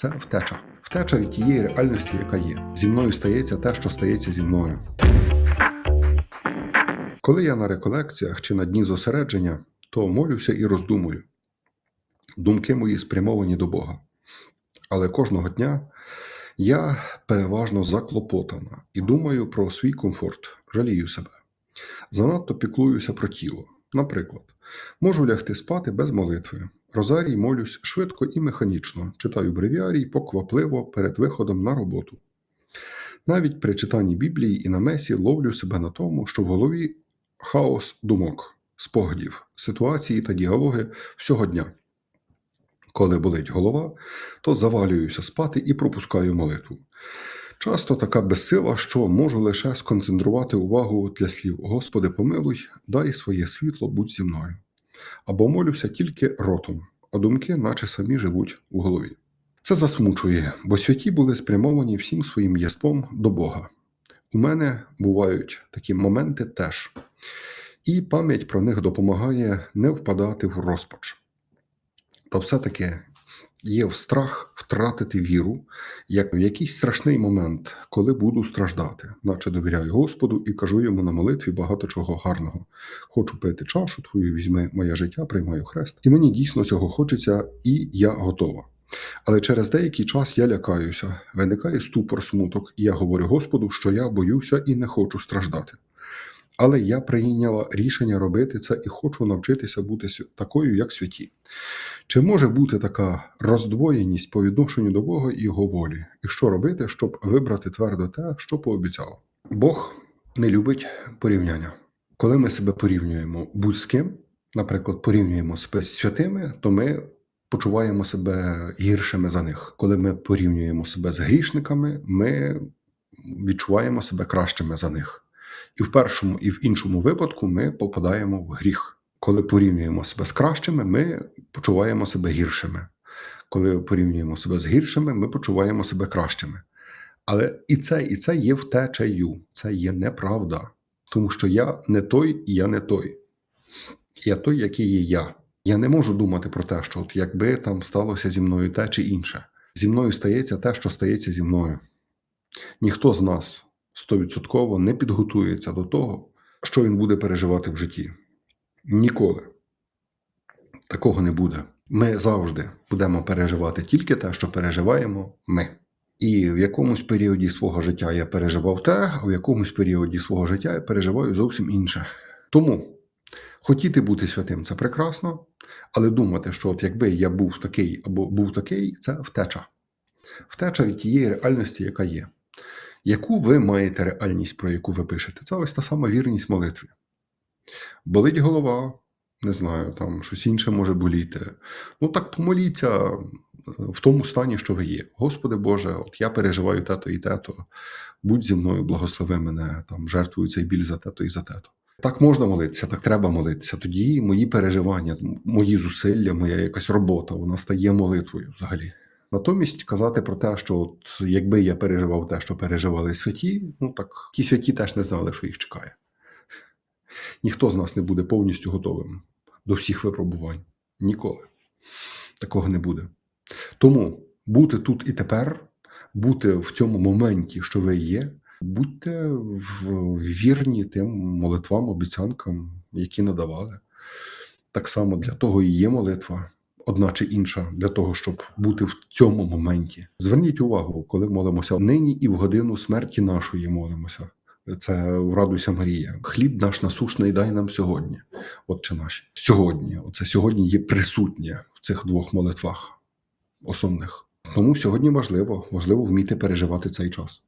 це втеча. Втеча від тієї реальності, яка є. Зі мною стається те, що стається зі мною. Коли я на реколекціях чи на дні зосередження, то молюся і роздумую. Думки мої спрямовані до Бога. Але кожного дня я переважно заклопотана і думаю про свій комфорт, жалію себе. Занадто піклуюся про тіло. Наприклад, можу лягти спати без молитви. Розарій молюсь швидко і механічно, читаю бревіарій поквапливо перед виходом на роботу. Навіть при читанні Біблії і на месі ловлю себе на тому, що в голові хаос думок, спогадів, ситуації та діалоги всього дня. Коли болить голова, то завалююся спати і пропускаю молитву. Часто така безсила, що можу лише сконцентрувати увагу для слів Господи, помилуй, дай своє світло, будь зі мною. Або молюся тільки ротом, а думки, наче самі живуть у голові. Це засмучує, бо святі були спрямовані всім своїм єством до Бога. У мене бувають такі моменти теж, і пам'ять про них допомагає не впадати в розпач. Та все-таки є в страх втратити віру, як в якийсь страшний момент, коли буду страждати, наче довіряю Господу і кажу йому на молитві багато чого гарного. Хочу пити чашу, твою візьми моє життя, приймаю хрест. І мені дійсно цього хочеться, і я готова. Але через деякий час я лякаюся, виникає ступор, смуток, і я говорю Господу, що я боюся і не хочу страждати. Але я прийняла рішення робити це і хочу навчитися бути такою, як святі. Чи може бути така роздвоєність по відношенню до Бога і Його волі? І що робити, щоб вибрати твердо те, що пообіцяла? Бог не любить порівняння. Коли ми себе порівнюємо будь з ким, наприклад, порівнюємо себе з святими, то ми почуваємо себе гіршими за них. Коли ми порівнюємо себе з грішниками, ми відчуваємо себе кращими за них. І в першому, і в іншому випадку ми попадаємо в гріх. Коли порівнюємо себе з кращими, ми почуваємо себе гіршими. Коли порівнюємо себе з гіршими, ми почуваємо себе кращими. Але і це, і це є втечею, це є неправда. Тому що я не той, і я не той. Я той, який є я. Я не можу думати про те, що от якби там сталося зі мною те чи інше. Зі мною стається те, що стається зі мною. Ніхто з нас стовідсотково не підготується до того, що він буде переживати в житті. Ніколи. Такого не буде. Ми завжди будемо переживати тільки те, що переживаємо ми. І в якомусь періоді свого життя я переживав те, а в якомусь періоді свого життя я переживаю зовсім інше. Тому хотіти бути святим це прекрасно, але думати, що от якби я був такий або був такий, це втеча. Втеча від тієї реальності, яка є. Яку ви маєте реальність, про яку ви пишете? Це ось та сама вірність молитві. Болить голова, не знаю, там щось інше може боліти. Ну так помоліться е, в тому стані, що ви є. Господи Боже, от я переживаю тето і тето, будь зі мною, благослови мене, там жертвую цей біль за тето і за тето. Так можна молитися, так треба молитися. Тоді мої переживання, мої зусилля, моя якась робота, вона стає молитвою взагалі. Натомість казати про те, що от якби я переживав те, що переживали святі, ну так ті святі теж не знали, що їх чекає. Ніхто з нас не буде повністю готовим до всіх випробувань. Ніколи. Такого не буде. Тому бути тут і тепер, бути в цьому моменті, що ви є, будьте вірні тим молитвам, обіцянкам, які надавали. Так само для того і є молитва, одна чи інша, для того, щоб бути в цьому моменті. Зверніть увагу, коли молимося нині і в годину смерті нашої молимося. Це Радуйся Марія. Хліб наш насушний дай нам сьогодні. Отче наш. Сьогодні. Оце сьогодні є присутнє в цих двох молитвах основних. Тому сьогодні важливо, важливо вміти переживати цей час.